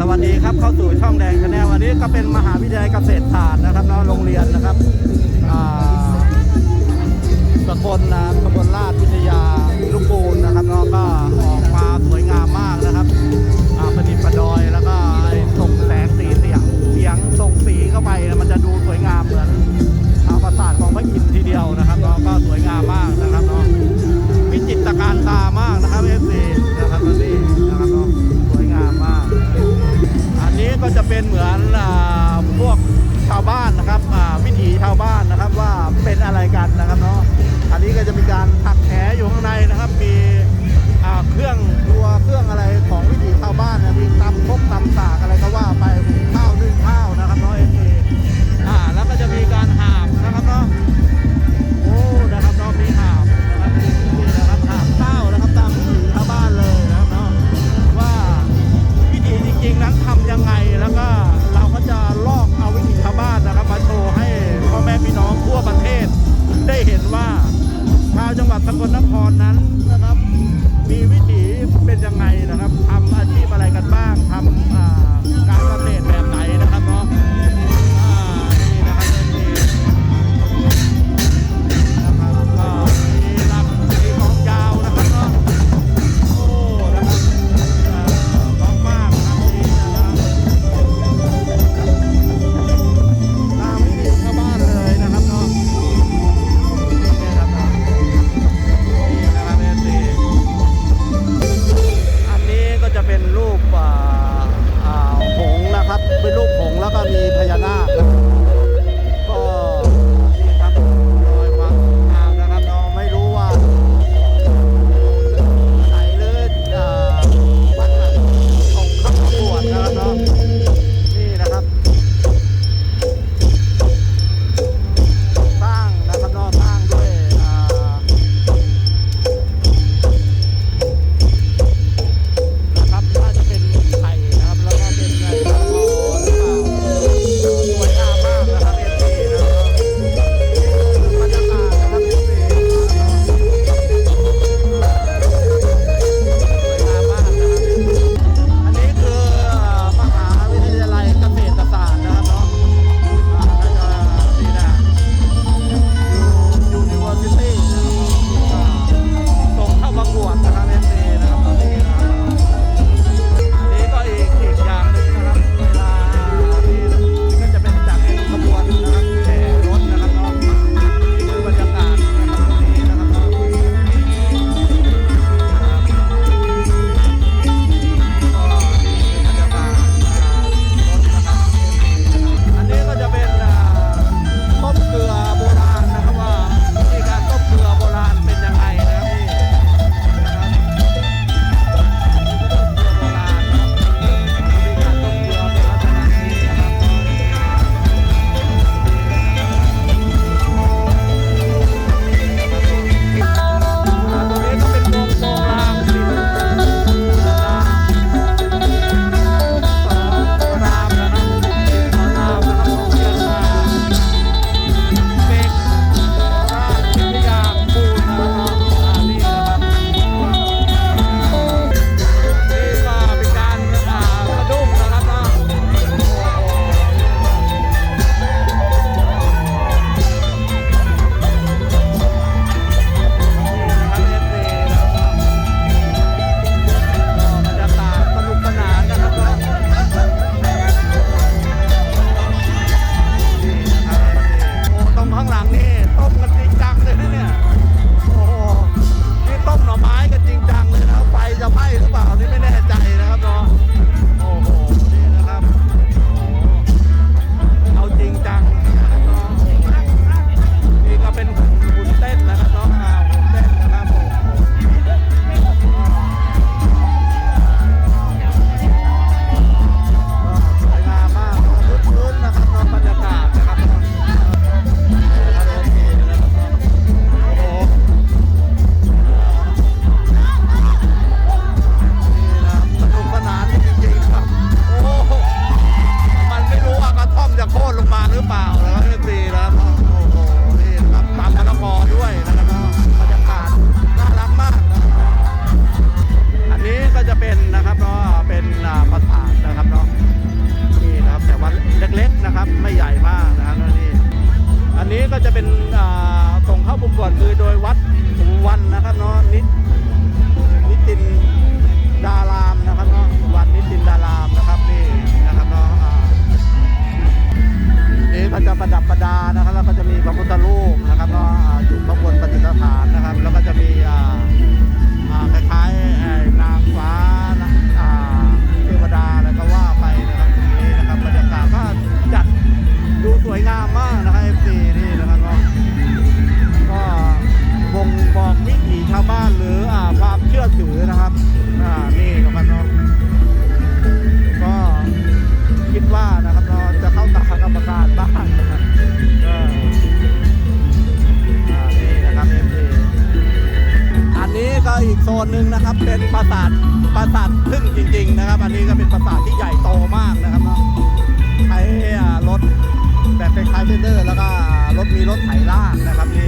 สวัสดีครับเข้าสู่ช่องแดงชาแนลวันนี้ก็เป็นมหาวิทยาลัยเกษตรศาสตร์นะครับเนาะโรงเรียนนะครับอ่าสกลนะสกลราชวิทยาลูกปูนนะครับเนาะก็ ก็จะเป็นเหมือนอ่าพวกชาวบ้านนะครับอ่าวิถีชาวบ้านนะครับว่าเป็นอะไรกันนะครับเนาะอันนี้ก็จะมีการถักแหอยู่ข้างในนะครับ มีอ่าเครื่องตัวเครื่องอะไรของวิถีชาวบ้านนะมีตำพกตำสากอะไรก็ว่าไป ถไถลากนะครับนี่